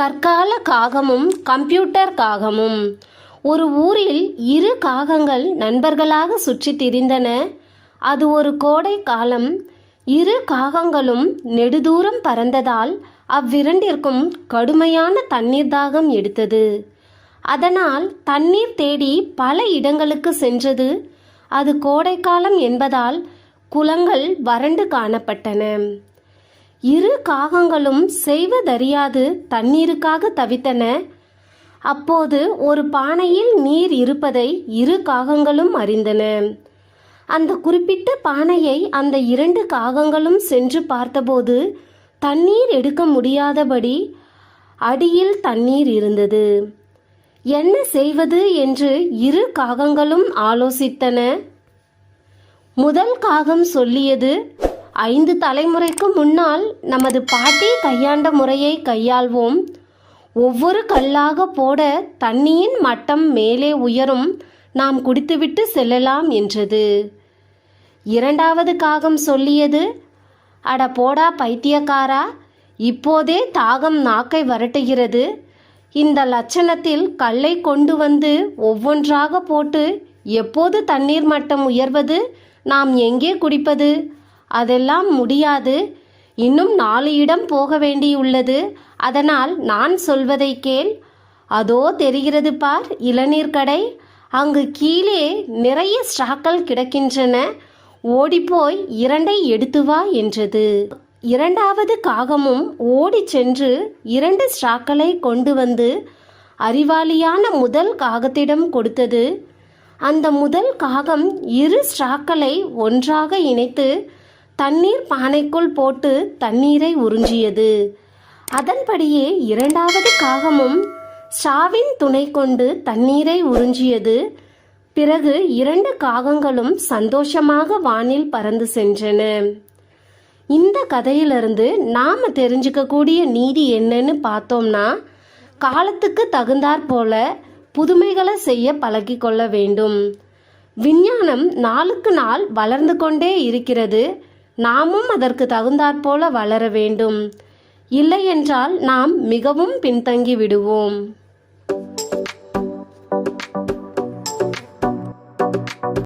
கற்கால காகமும் கம்ப்யூட்டர் காகமும். ஒரு ஊரில் இரு காகங்கள் நண்பர்களாக சுற்றித் திரிந்தன. அது ஒரு கோடை காலம். இரு காகங்களும் நெடுதூரம் பறந்ததால் அவ்விரண்டிற்கும் கடுமையான தண்ணீர் தாகம் எடுத்தது. அதனால் தண்ணீர் தேடி பல இடங்களுக்கு சென்றது. அது கோடைக்காலம் என்பதால் குளங்கள் வறண்டு காணப்பட்டன. இரு காகங்களும் செய்வதறியாது தண்ணீருக்காக தவித்தன. அப்போது ஒரு பானையில் நீர் இருப்பதை இரு காகங்களும் அறிந்தன. அந்த குறிப்பிட்ட பானையை அந்த இரண்டு காகங்களும் சென்று பார்த்தபோது தண்ணீர் எடுக்க முடியாதபடி அடியில் தண்ணீர் இருந்தது. என்ன செய்வது? என்று இரு காகங்களும் ஆலோசித்தன. முதல் காகம் சொல்லியது ஐந்து தலைமுறைக்கு முன்னால் நமது பாட்டி கையாண்ட முறையை கையாள்வோம். ஒவ்வொரு கல்லாக போட தண்ணியின் மட்டம் மேலே உயரும். நாம் குடித்துவிட்டு செல்லலாம் என்றது. இரண்டாவது காகம் சொல்லியது அட போடா பைத்தியக்காரா இப்போதே தாகம் நாக்கை வரட்டுகிறது. இந்த லட்சணத்தில் கல்லை கொண்டு வந்து ஒவ்வொன்றாக போட்டு எப்போது தண்ணீர் மட்டம் உயர்வது நாம் எங்கே குடிப்பது? அதெல்லாம் முடியாது. இன்னும் நாலு இடம் போக வேண்டியுள்ளது. அதனால் நான் சொல்வதை கேள். அதோ தெரிகிறது பார் இளநீர் கடை. அங்கு கீழே நிறைய ஸ்டாக்கள் கிடக்கின்றன. ஓடிப்போய் இரண்டை எடுத்து வா என்றது. இரண்டாவது காகமும் ஓடிச் சென்று இரண்டு ஸ்டாக்களை கொண்டு வந்து அறிவாளியான முதல் காகத்திடம் கொடுத்தது. அந்த முதல் காகம் இரு ஸ்டாக்களை ஒன்றாக இணைத்து தண்ணீர் பானைக்குள் போட்டு தண்ணீரை உறிஞ்சியது. அதன்படியே இரண்டாவது காகமும் ஸ்டாவின் துணை கொண்டு தண்ணீரை உறிஞ்சியது. பிறகு இரண்டு காகங்களும் சந்தோஷமாக வானில் பறந்து சென்றன. இந்த கதையிலிருந்து நாம் தெரிஞ்சுக்கக்கூடிய நீதி என்னன்னு பார்த்தோம்னா காலத்துக்கு தகுந்தாற் போல புதுமைகளை செய்ய பழகி கொள்ள வேண்டும். விஞ்ஞானம் நாளுக்கு நாள் வளர்ந்து கொண்டே இருக்கிறது. நாமும் அதற்கு தகுந்தாற் போல வளர வேண்டும். இல்லையென்றால் நாம் மிகவும் பின்தங்கி விடுவோம்.